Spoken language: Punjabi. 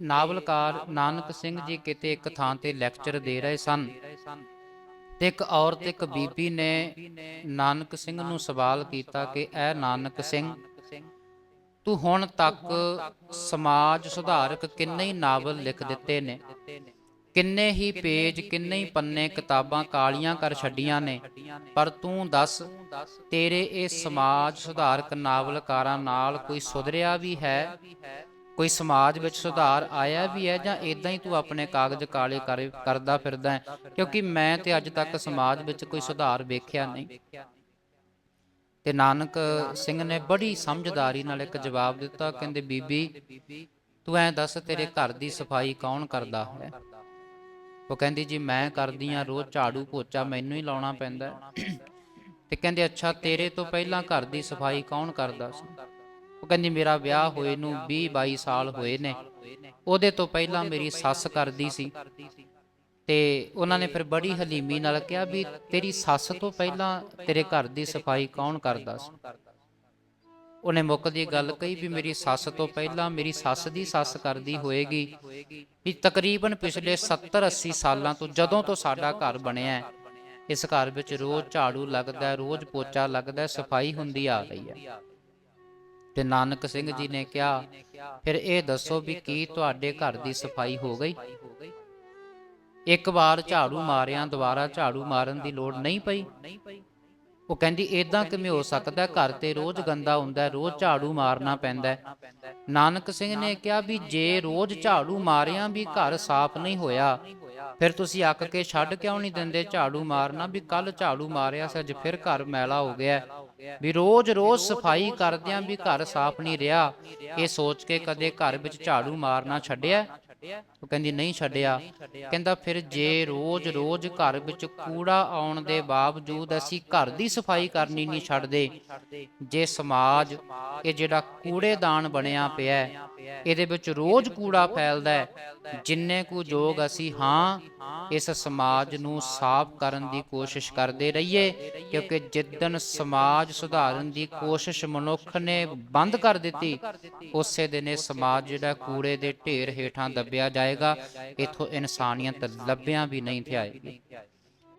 ਨਾਵਲਕਾਰ ਨਾਨਕ ਸਿੰਘ ਜੀ ਕਿਤੇ ਇੱਕ ਥਾਂ ਤੇ ਲੈਕਚਰ ਦੇ ਰਹੇ ਸਨ ਤੇ ਇੱਕ ਔਰਤ, ਇੱਕ ਬੀਬੀ ਨੇ ਨਾਨਕ ਸਿੰਘ ਨੂੰ ਸਵਾਲ ਕੀਤਾ ਕਿ, ਐ ਨਾਨਕ ਸਿੰਘ, ਤੂੰ ਹੁਣ ਤੱਕ ਸਮਾਜ ਸੁਧਾਰਕ ਕਿੰਨੇ ਹੀ ਨਾਵਲ ਲਿਖ ਦਿੱਤੇ ਨੇ? ਕਿੰਨੇ ਹੀ ਪੇਜ, ਕਿੰਨੇ ਹੀ ਪੰਨੇ ਕਿਤਾਬਾਂ ਕਾਲੀਆਂ ਕਰ ਛੱਡੀਆਂ ਨੇ? ਪਰ ਤੂੰ ਦੱਸ, ਤੇਰੇ ਇਹ ਸਮਾਜ ਸੁਧਾਰਕ ਨਾਵਲਕਾਰਾਂ ਨਾਲ ਕੋਈ ਸੁਧਰਿਆ ਵੀ ਹੈ? ਕੋਈ ਸਮਾਜ ਵਿੱਚ ਸੁਧਾਰ ਆਇਆ ਵੀ ਹੈ ਜਾਂ ਇਦਾਂ ਹੀ ਤੂੰ ਆਪਣੇ ਕਾਗਜ਼ ਕਾਲੇ ਕਰ- ਕਰਦਾ ਫਿਰਦਾ ਹੈ? ਕਿਉਂਕਿ ਮੈਂ ਤੇ ਅੱਜ ਤੱਕ ਸਮਾਜ ਵਿੱਚ ਕੋਈ ਸੁਧਾਰ ਵੇਖਿਆ ਨਹੀਂ। ਤੇ ਨਾਨਕ ਸਿੰਘ ਨੇ ਬੜੀ ਸਮਝਦਾਰੀ ਨਾਲ ਇੱਕ ਜਵਾਬ ਦਿੱਤਾ, ਕਹਿੰਦੇ, ਬੀਬੀ, ਤੂੰ ਐਂ ਦੱਸ ਤੇਰੇ ਘਰ ਦੀ ਸਫ਼ਾਈ ਕੌਣ ਕਰਦਾ ਹੈ ਉਹ ਕਹਿੰਦੀ, ਜੀ, ਮੈਂ ਕਰਦੀ ਆ, ਰੋਜ਼ ਝਾੜੂ ਪੋਚਾ ਮੈਨੂੰ ਹੀ ਲਾਉਣਾ ਪੈਂਦਾ ਤੇ ਕਹਿੰਦੇ, ਅੱਛਾ, ਤੇਰੇ ਤੋਂ ਪਹਿਲਾਂ ਘਰ ਦੀ ਸਫ਼ਾਈ ਕੌਣ ਕਰਦਾ ਸੀ? ਉਹ ਕਹਿੰਦੀ, ਮੇਰਾ ਵਿਆਹ ਹੋਏ ਨੂੰ 20 22 ਸਾਲ ਹੋਏ ਨੇ। ਉਹਦੇ ਤੋਂ ਪਹਿਲਾਂ ਮੇਰੀ ਸੱਸ ਕਰਦੀ ਸੀ। ਤੇ ਉਹਨਾਂ ਨੇ ਫਿਰ ਬੜੀ ਹਲੀਮੀ ਨਾਲ ਕਿਹਾ ਵੀ ਤੇਰੀ ਸੱਸ ਤੋਂ ਪਹਿਲਾਂ ਤੇਰੇ ਘਰ ਦੀ ਸਫ਼ਾਈ ਕੌਣ ਕਰਦਾ ਸੀ? ਉਹਨੇ ਮੁੱਕਦੀ ਗੱਲ ਕਹੀ ਵੀ ਮੇਰੀ ਸੱਸ ਤੋਂ ਪਹਿਲਾਂ ਮੇਰੀ ਸੱਸ ਦੀ ਸੱਸ ਕਰਦੀ ਹੋਏਗੀ। ਵੀ ਤਕਰੀਬਨ ਪਿਛਲੇ 70 80 ਸਾਲਾਂ ਤੋਂ ਜਦੋਂ ਤੋਂ ਸਾਡਾ ਘਰ ਬਣਿਆ ਇਸ ਘਰ ਵਿੱਚ ਰੋਜ਼ ਝਾੜੂ ਲੱਗਦਾ, ਰੋਜ਼ ਪੋਚਾ ਲੱਗਦਾ, ਸਫ਼ਾਈ ਹੁੰਦੀ ਆ ਰਹੀ ਹੈ। ਤੇ ਨਾਨਕ ਸਿੰਘ ਜੀ ਨੇ ਕਿਹਾ, ਫਿਰ ਇਹ ਦੱਸੋ ਵੀ ਕੀ ਤੁਹਾਡੇ ਘਰ ਦੀ ਸਫ਼ਾਈ ਹੋ ਗਈ? ਇੱਕ ਵਾਰ ਝਾੜੂ ਮਾਰਿਆ ਦੁਬਾਰਾ ਝਾੜੂ ਮਾਰਨ ਦੀ ਲੋੜ ਨਹੀਂ ਪਈ। ਉਹ ਕਹਿੰਦੀ ਇਦਾਂ ਕਿਵੇਂ ਹੋ ਸਕਦਾ? ਘਰ ਤੇ ਰੋਜ਼ ਗੰਦਾ ਹੁੰਦਾ ਰੋਜ਼ ਝਾੜੂ ਮਾਰਨਾ ਪੈਂਦਾ ਨਾਨਕ ਸਿੰਘ ਨੇ ਕਿਹਾ ਵੀ ਜੇ ਰੋਜ਼ ਝਾੜੂ ਮਾਰਿਆ ਵੀ ਘਰ ਸਾਫ਼ ਨਹੀਂ ਹੋਇਆ ਫਿਰ ਤੁਸੀਂ ਅੱਕ ਕੇ ਛੱਡ ਕਿਉਂ ਨਹੀਂ ਦਿੰਦੇ? ਝਾੜੂ ਮਾਰਨਾ ਵੀ ਕੱਲ ਝਾੜੂ ਮਾਰਿਆ ਸੀ, ਅੱਜ ਫਿਰ ਘਰ ਮੈਲਾ ਹੋ ਗਿਆ। ਵੀ ਰੋਜ਼ ਰੋਜ਼ ਸਫ਼ਾਈ ਕਰਦਿਆਂ ਵੀ ਘਰ ਸਾਫ਼ ਨਹੀਂ ਰਿਹਾ। ਇਹ ਸੋਚ ਕੇ ਕਦੇ ਘਰ ਵਿੱਚ ਝਾੜੂ ਮਾਰਨਾ ਛੱਡਿਆ? ਉਹ ਕਹਿੰਦੀ ਨਹੀਂ ਛੱਡਿਆ। ਕਹਿੰਦਾ ਫਿਰ ਜੇ ਰੋਜ਼-ਰੋਜ਼ ਘਰ ਵਿੱਚ ਕੂੜਾ ਆਉਣ ਦੇ ਬਾਵਜੂਦ ਅਸੀਂ ਘਰ ਦੀ ਸਫ਼ਾਈ ਕਰਨੀ ਨਹੀਂ ਛੱਡਦੇ। ਜੇ ਸਮਾਜ ਇਹ ਜਿਹੜਾ ਕੂੜੇਦਾਨ ਬਣਿਆ ਪਿਆ ਇਹਦੇ ਵਿੱਚ ਰੋਜ਼ ਕੂੜਾ ਫੈਲਦਾ ਹੈ। ਜਿੰਨੇ ਕੁ ਯੋਗ ਅਸੀਂ ਹਾਂ ਇਸ ਸਮਾਜ ਨੂੰ ਸਾਫ਼ ਕਰਨ ਦੀ ਕੋਸ਼ਿਸ਼ ਕਰਦੇ ਰਹੀਏ ਕਿਉਂਕਿ ਜਿੱਦਣ ਸਮਾਜ ਸੁਧਾਰਨ ਦੀ ਕੋਸ਼ਿਸ਼ ਮਨੁੱਖ ਨੇ ਬੰਦ ਕਰ ਦਿੱਤੀ ਉਸੇ ਦਿਨ ਇਹ ਸਮਾਜ ਜਿਹੜਾ ਕੂੜੇ ਦੇ ਢੇਰ ਹੇਠਾਂ ਦੱਬਿਆ ਜਾਏਗਾ ਇਥੋਂ ਇਨਸਾਨੀਅਤ ਲੱਭਿਆ ਵੀ ਨਹੀਂ ਥਿਆਏਗੀ।